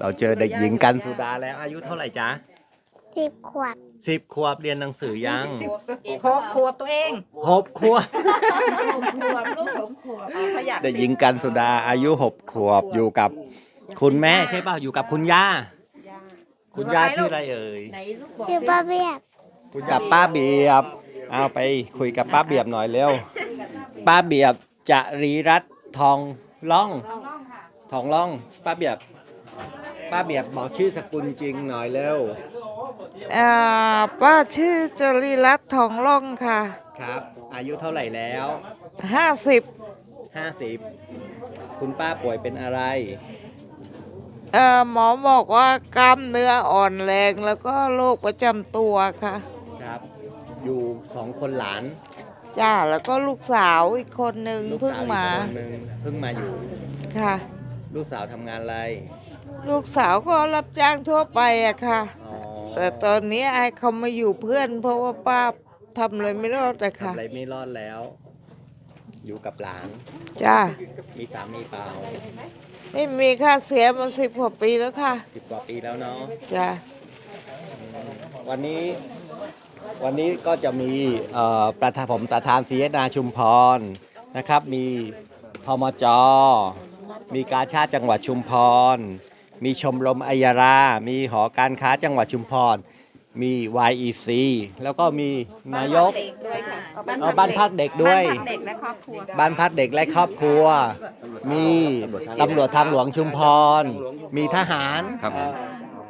เราเจอเด็กหญิงกันสุดาแล้ว อายุเท่าไหร่จ๊ะสิบขวบสิบขวบเรียนหนังสือยังหกขวบตัวเองหกขวบหกขวบลูกหกขวบเอาขยะเด็กหญิงกันสุดาอายุหกขวบอยู่กับ คุณแม่ใช่ป่ะอยู่กับคุณย่า คุณย่าชื่ออะไรเอ่ยไหนลูกบอกชื่อป้าเบียบคุยกับป้าเบียบ เอาไปคุยกับป้าเบียบหน่อยเร็ว ป้าเบียบจะรีรัตน์ทองล่องทองล่อง ป้าเบียบ ป้าเบียบบอกชื่อสกุลจริงหน่อยเร็วอ่าป้าชื่อจรีรัตน์ทองล่องค่ะ ครับ อายุเท่าไหร่แล้ว ห้าสิบห้าสิบคุณป้าป่วยเป็นอะไร เอ่อหมอบอกว่ากล้ามเนื้ออ่อนแรงแล้วก็โรคประจำตัวค่ะ ครับ อยู่สองคนหลานจ้าแล้วก็ลูกสาวอีกคนหนึ่งลูกเพิ่งสาวอีกมาคนหนึ่งเพิ่งมาอยู่ ค่ะ ลูกสาวทำงานอะไร ลูกสาวก็รับจ้างทั่วไปอะค่ะ อ๋อแต่ตอนนี้ไอ้เขามาอยู่เพื่อน เพราะว่าป้าทำอะไรไม่รอดเลยค่ะทำอะไรไม่รอดแล้ว อยู่กับหลาน จ้า มีสามีเปล่าไม่มีค่าเสียมันสิบกว่าปีแล้วค่ะ สิบกว่าปีแล้วเนาะ จ้า วันนี้วันนี้ก็จะมีเอ่อประธานผมประธานศรีนาชุมพรนะครับ มีพมจ มีกาชาติจังหวัดชุมพร มีชมรมอัยรา มีหอการค้าจังหวัดชุมพร มี YEC แล้วก็มีนายกเด็กด้วยค่ะเอาบ้านพักเด็กด้วย บ้านพักเด็กและครอบครัวบ้านพักเด็กและครอบครัว มีตำรวจทางหลวงชุมพร มีทหารครับเอ่อ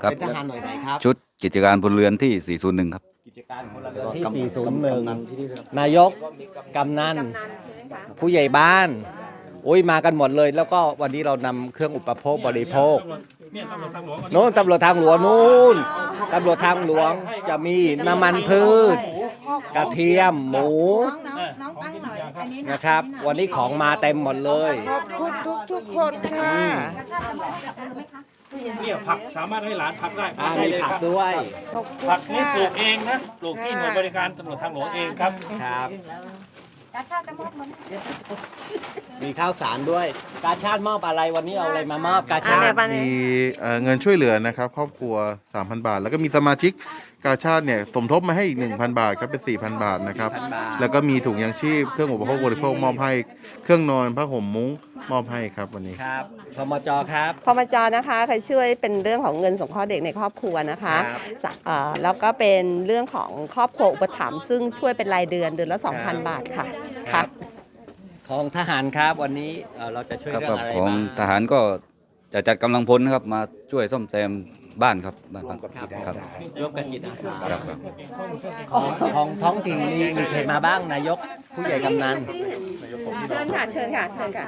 ครับ เป็นทหารหน่วยไหนครับ ชุดกิจการพลเรือนที่ 401 ครับ กิจการพลเรือนที่ 401 นายก กำนัน ผู้ใหญ่บ้าน อุ้ยมากันหมดเลย แล้วก็วันนี้เรานำเครื่องอุปโภคบริโภคนู้นตำรวจทางหลวงนู้นตำรวจทางหลวงจะมีน้ำมันพืช กระเทียมหมู น้องน้องตั้งหน่อยอันนี้นะครับวันนี้ของมาเต็มหมดเลย ขอบคุณทุกทุกๆคนค่ะ เนี่ยผักสามารถให้หลานผักได้อ่าได้มีเลยผักครับด้วยขอบคุณผักนี่ปลูค่ะกเองนะปลูกที่หน่วยบริการตำรวจทางหลวงเองครับ ครับ กาชาติจะมอบมันมีข้าวสารด้วย กาชาติมอบอะไรวันนี้เอาอะไรมามอบกาชาติมีเอ่อเงินช่วยเหลือนะครับครอบครัว 3,000 บาท แล้วก็มีสมาชิกกาชาติเนี่ยสมทบมาให้อีก 1,000 บาทครับเป็น 4,000 บาทนะครับ4,000บาท แล้วก็มีถุงยางชีพเครื่องอุปโภคบริโภคมอบให้ เครื่องนอนผ้าห่มมุ้งมอบให้ครับวันนี้ ครับ พมจครับ พมจนะคะเคยช่วยเป็นเรื่องของเงินสงเคราะห์เด็กในครอบครัวนะคะครับสะเอ่อแล้วก็เป็นเรื่องของครอบครัวอุปถัมภ์ซึ่งช่วยเป็นรายเดือนเดือนละครับ2,000 บาทค่ะคค่ะรับของทหารครับวันนี้เอ่อเราจะช่วยครับเรื่องอะไรของบ้างทหารก็จะจัดกำลังพลนะครับมาช่วยซ่อมแซมบ้านครับบ้านพักครับร่วมกับจิตอาสาครับครับ ของของท้องถิ่นมีมีใครมาบ้างนายกผู้ใหญ่กำนัน เชิญค่ะเชิญค่ะเชิญค่ะ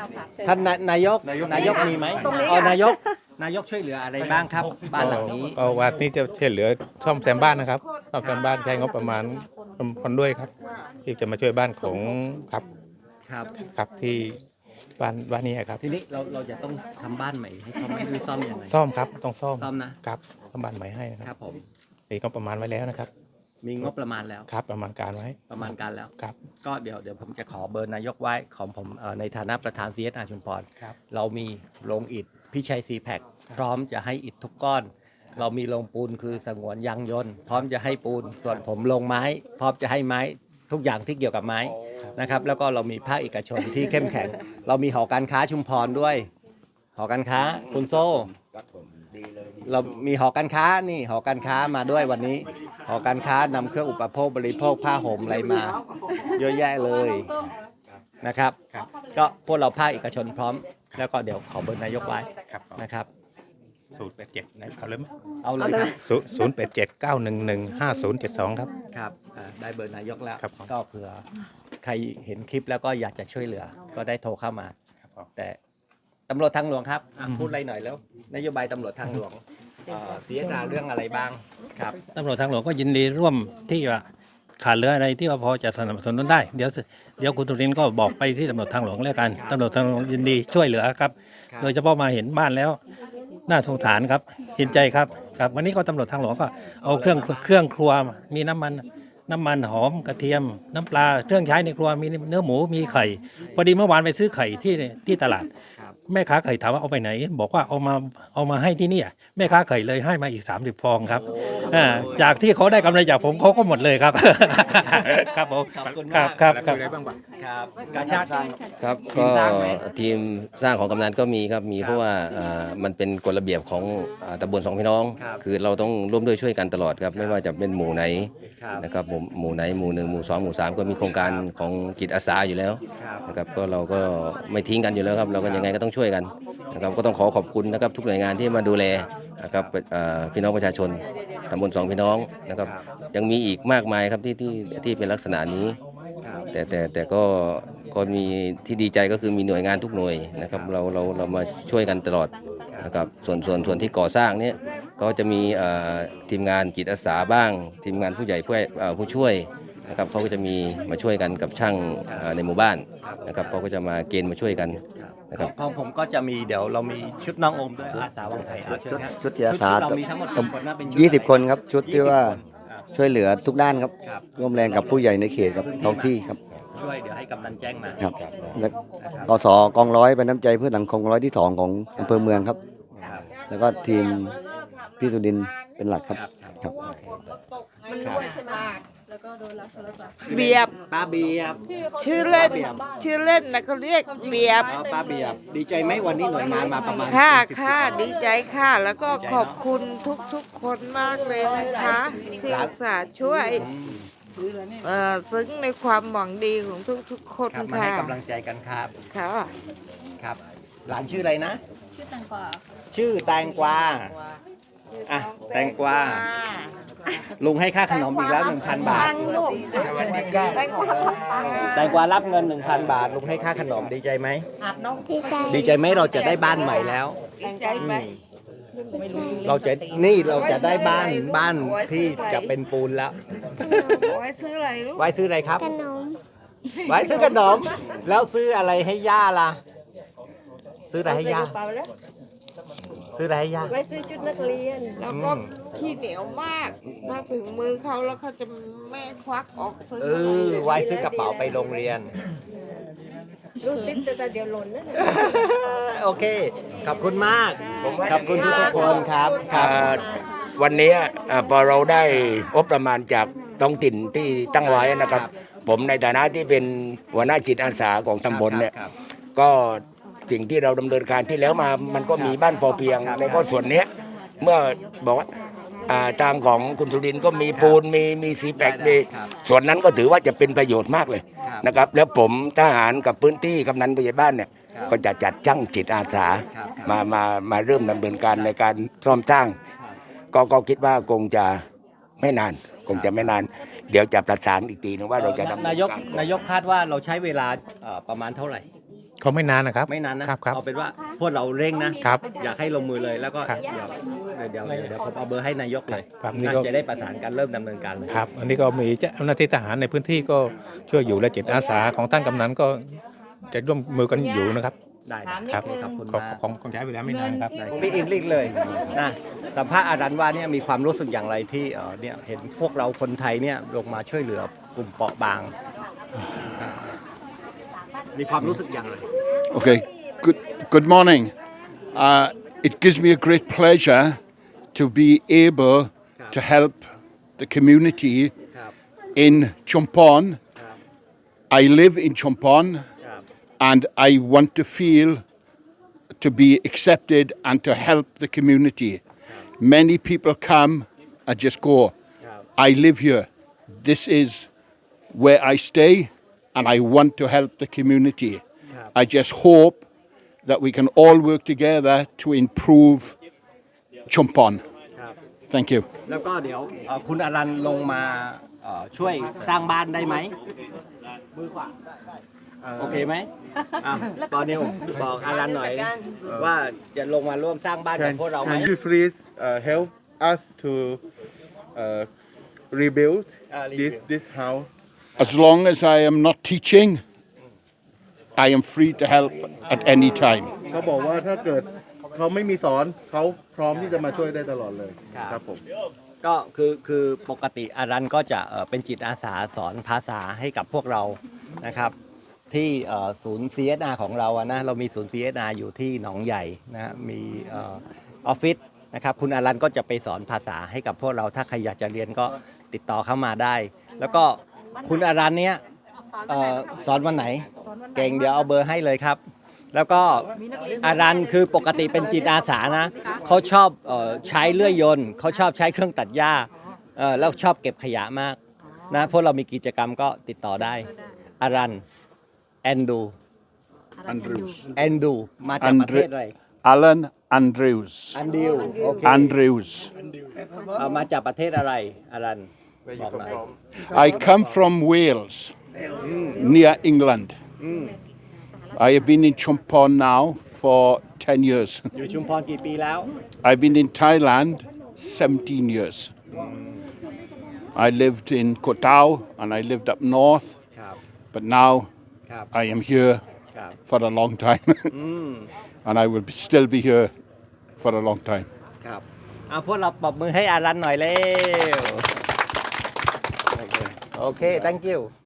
ท่านนายนายกนายกมีไหมอ๋อนายกนายกช่วยเหลืออะไรบ้างครับ บ้านหลังนี้ก็วัดนี้จะช่วยเหลือซ่อมแซมบ้านนะครับซ่อมแซมบ้านใช้งบประมาณคนด้วยครับ ที่จะมาช่วยบ้านของครับครับ ครับที่บ้านบ้านนี้ครับ ทีนี้เราเราจะต้องทำบ้านใหม่ให้เขาไม่รู้ซ่อมยังไง ซ่อมครับต้องซ่อมซ่อมนะ ครับซ่อมบ้านใหม่ให้นะคครัรับบผมมีงบประมาณไว้แล้วนะครับ มีงบประมาณแล้ว ครับประมาณการไว้ประมาณการแล้ว ครับ ก็เดี๋ยวเดี๋ยวผมจะขอเบอร์นายกไว้ของผมเอ่อในฐานะประธานซีเอสอาชุมพร ครับ เรามีโรงอิฐพิชัยซีแพคพร้อมจะให้อิฐทุกก้อน เรามีโรงปูนคือสงวนยางยนต์ พร้อมจะให้ปูน ส่วนผมลงไม้ พร้อมจะให้ไม้ทุกอย่างที่เกี่ยวกับไม้นะครับ แล้วก็เรามีภาคเอกชนที่เข้มแข็ง เรามีหอการค้าชุมพรด้วย หอการค้าคุณโซ่เรามีหอการค้านี่หอการค้ามาด้วยวันนี้ หอการค้านำเครื่องอุปโภคบริโภคผ้าห่มอะไรมา เยอะแยะเลยนะครับ ก็พวกเราภาคเอกชนพร้อม แล้วก็เดี๋ยวขอเบอร์นายกไว้ครับนะครับศูนย์แปดเจ็ดเอาเลยไหมเอาเลยครับศูนย์แปดเจ็ดเก้าหนึ่งหนึ่งห้าศูนย์เจ็ดสองครับครับอ่าได้เบอร์นายกแล้วครับผมก็เผื่อใครเห็นคลิปแล้วก็อยากจะช่วยเหลือ ก็ได้โทรเข้ามาครับผมแต่ตำรวจทางหลวงครับอะพูดอะไรหน่อยแล้ว นโยบายตำรวจทางหลวง เอ่อเสียนาเรื่องอะไรบ้างครับ ตำรวจทางหลวงก็ยินดีร่วมที่ว่าขาดเหลืออะไรที่ว่าพอจะสนับสนุนได้เดี๋ยวสิเดี๋ยวคุณตุรินทร์ก็บอกไปที่ตำรวจทางหลวงแล้วกันครับ ตำรวจทางหลวงยินดีช่วยเหลือครับ ครับโดยเฉพาะมาเห็นบ้านแล้วน่าสงสารครับเห็นใจครับครับ วันนี้ก็ตำรวจทางหลวงก็เอาเครื่องเครื่องครัวมีน้ำมันน้ำมันหอมกระเทียม น้ำปลาเครื่องใช้ในครัวมีเนื้อหมูมีไข่พอดีเมื่อวานไปซื้อไข่ที่ที่ตลาดครับ แม่ค้าไข่ถามว่าเอาไปไหน บอกว่าเอามาเอามาให้ที่เนี่ยแม่ค้าไข่เลยให้มาอีก 30ฟองครับอ่าจากที่เขาได้กำไรจากผมเขาก็หมดเลยครับ ครับผมขอบคุณครัมาบกครับครับครับ กาชาติ ครับทีมก็สร้างไหม ทีมสร้างของกำนันก็มีครับมีครับเพราะว่าอ่ามันเป็นกฎระเบียบของอ่าตำบลสองพี่น้อง ครับคือเราต้องร่วมด้วยช่วยกันตลอดครับไม่ว่าจะเป็นหมู่ไหนครับ นะครับผมหมู่ไหนหมู่หนึ่งหมู่สองหมู่สามก็มีโครงการของจิตอาสาอยู่แล้วครับ นะครับก็เราก็ไม่ทิ้งกันอยู่แล้วครับเราก็ยังไงก็ต้องช่วยกันนะครับก็ต้องขอขอบคุณนะครับทุกหน่วยงานที่มาดูแลนะครับพี่น้องประชาชนตำบลสองพี่น้องนะครับ ยังมีอีกมากมายครับที่ที่ที่เป็นลักษณะนี้ แต่แต่แต่ก็ก็มีที่ดีใจก็คือมีหน่วยงานทุกหน่วยนะครับเราเราเรามาช่วยกันตลอดนะครับส่วนส่วนส่วนที่ก่อสร้างเนี่ยก็จะมีทีมงานจิตอาสาบ้าง ทีมงานผู้ใหญ่ผู้ผู้ช่วยนะครับเขาก็จะมีมาช่วยกันกับช่างในหมู่บ้านนะครับเขาก็จะมาเกณฑ์มาช่วยกัน นะคขรัอบงของผมก็จะมีเดี๋ยวเรามีชุดน้องโอมด้วยอาสาวังไทยเอาเชิญครับชุดจิตอาสาชุดเรามีทั้งหมดกี่คนนะเป็นชุดยี่สิบอะไรคนครับ ชุดที่ว่า20คนอะช่วยเหลือทุกด้านครับครับร่วมแรงกับผู้ใหญ่ในเขตกับท้องที่ครับช่วยเดี๋ยวให้กำนันแจ้งมาครับและนะครับกสกองร้อยเป็นน้ำใจเพื่อสังคมกองร้อยที่สองของอำเภอเมืองครับครับแล้วก็ทีมพี่สุดินทร์เป็นหลักครับครับครั บเบียบ ป้าเบียบชื่อเล่น ชื่อเล่นนะเขาเรียกเบียบอ๋อป้าเบียบ ดีใจไหมวันนี้หน่วยงานมาประมาณค่ะ40ค่ะคนดีใจค่ะ แล้วก็ขอบคุณทุกทุกๆคนมากเลยนะคะที่อุตส่าห์ช่วยอืมเอ่อซึ้งในความหวังดีของทุกทุกๆคนครับมาให้ค่ะกำลังใจกันครับ ค่ะ ครับ หลานชื่ออะไรนะ ชื่อแตงกวาชื่อแตงกวา อะแตงกวา ลุงให้ค่าขนมอีกแล้ว 1,000 บาทแตงกวารับเงิน 1,000 บาท ลุงให้ค่าขนมดีใจไหมดีใจดีใจไหมเราจะได้บ้านใหม่แล้ว ดีใจไหมเราจะนี่เราจะได้บ้านบ้านที่จะเป็นปูนแล้ว ไว้ซื้ออะไรลูกไว้ซื้ออะไรครับ ขนมไว้ซื้อขนม แล้วซื้ออะไรให้ย่าล่ะ ซื้ออะไรให้ย่า ซื้ออะไรให้ย่าแล้วก็ขี้เหนียวมาก ถ้าถึงมือเขาแล้วเขาจะแม่ควักออกซื้อเออไว้ซื้อกระเป๋าไปโรงเรียนโอเค ขอบคุณมาก ขอบคุณทุกๆคนครับครับ วันนี้อ่าพอเราได้งบประมาณจากท้องถิ่นที่ตั้งไว้นะครับ ผมในฐานะที่เป็นหัวหน้าจิตอาสาของตำบลเนี่ย ครับ ก็ สิ่งที่เราดำเนินการที่แล้วมามันก็มีบ้านพอเพียงในก็ส่วนเนี้ยเมื่อบอกว่าอ่าทางของคุณสุรินทร์ก็มีปูนมีมีสีแปกมีครับ ส่วนนั้นก็ถือว่าจะเป็นประโยชน์มากเลยครับ นะครับ แล้วผมทหารกับพื้นที่กำนันผู้ใหญ่บ้านเนี่ยครับก็จะจัดจ้างจิตอาสาครับ มามามาเริ่มดำเนินการในการซ่อมสร้าง ก็ก็คิดว่าคงจะไม่นาน คงจะไม่นาน เดี๋ยวจะประสานอีกทีนึงว่าเราจะดำเนินนายกการ นายกคาดว่าเราใช้เวลาเอ่อประมาณเท่าไหร่ เขาไม่นานนะครับ ไม่นานนะครับครับเอาเป็นว่าพวกเราเร่งนะครับ อยากให้ลงมือเลยแล้วก็ครับเดี๋ยวเดี๋ยวเดี๋ยวเดี๋ยวผมเอาเบอร์ให้นายกเลยครับนี่น่าก็ จะได้ประสานกันเริ่มดำเนินการเลย ครับ อันนี้ก็มีเจ้าหน้าที่ทหารในพื้นที่ก็ช่วยอยู่และจิตอาสาของท่านกำนันก็จะร่วมมือกันอยู่นะครับได้ครับขอบคุณของมากของของใช้เวลาไม่นานครับพี่อินลิกเลยนะสัมภาษณ์อารันว่าเนี่ยมีความรู้สึกอย่างไรที่เอ่อเนี่ยเห็นพวกเราคนไทยเนี่ยลงมาช่วยเหลือกลุ่มเปราะบาง มีความรู้สึกอย่างไร Okay, good, good morning. Uh, it gives me a great pleasure to be able to help the community in Champon. I live in Champon and I want to feel to be accepted and to help the community. Many people come and just go. I live here. This is where I stay and I want to help the community. ครับ I just hope that we can all work together to improve Chumpon. ครับ Thank you. แล้วก็เดี๋ยวเอ่อคุณอารันลงมาเอ่อช่วยสร้างบ้านได้ไหมโอเคไหมอ่ะตอนนี้บอกอารันหน่อย ว่าจะลงมาร่วมสร้างบ้านกับ Can, พวกเราไหม can you please uh, help us to uh, rebuild Uh, this rebuild. this house? As long as I am not teaching, I am free to help at any time. เขาบอกว่าถ้าเกิดเขาไม่มีสอนเขาพร้อมที่จะมาช่วยได้ตลอดเลยครับ ครับผม ก็คือคือปกติอารันก็จะเอ่อเป็นจิตอาสาสอนภาษาให้กับพวกเรานะครับ ที่เอ่อศูนย์ CSR ของเราอะนะเรามีศูนย์ CSR อยู่ที่หนองใหญ่นะฮะมีเออออฟฟิศนะครับคุณอารันก็จะไปสอนภาษาให้กับพวกเราถ้าใครอยากจะเรียนก็ติดต่อเข้ามาได้ แล้วก็คุณอารันเนี้ยเอ่อสอนวันไหน เก่งเดี๋ยวเอาเบอร์ให้เลยครับ แล้วก็อารันคือปกติเป็นจิตอาสานะเขาชอบเออใช้เลื่อยยนต์เขาชอบใช้เครื่องตัดหญ้าเอ่อแล้วชอบเก็บขยะมากนะพวกเรามีกิจกรรมก็ติดต่อได้อารันแอนดู Andrews. แอนดูมาจากประเทศอะไร Alan Andrews. อันดิวโอเค Andrews. เอามาจากประเทศอะไรอารันบอกหน่อย I come from Wales, near England. อืม I have been in Chumpon now for 10 years. อยู่ชุมพรกี่ปีแล้ว I've been in Thailand 17 years. I lived in Koh Tao and I lived up north, ครับ but now ครับ I am here ครับ for a long time. อืม and I will be, still be here for a long time. ครับเอาพวกเราปรบมือให้อารันหน่อยเร็วโอเค thank you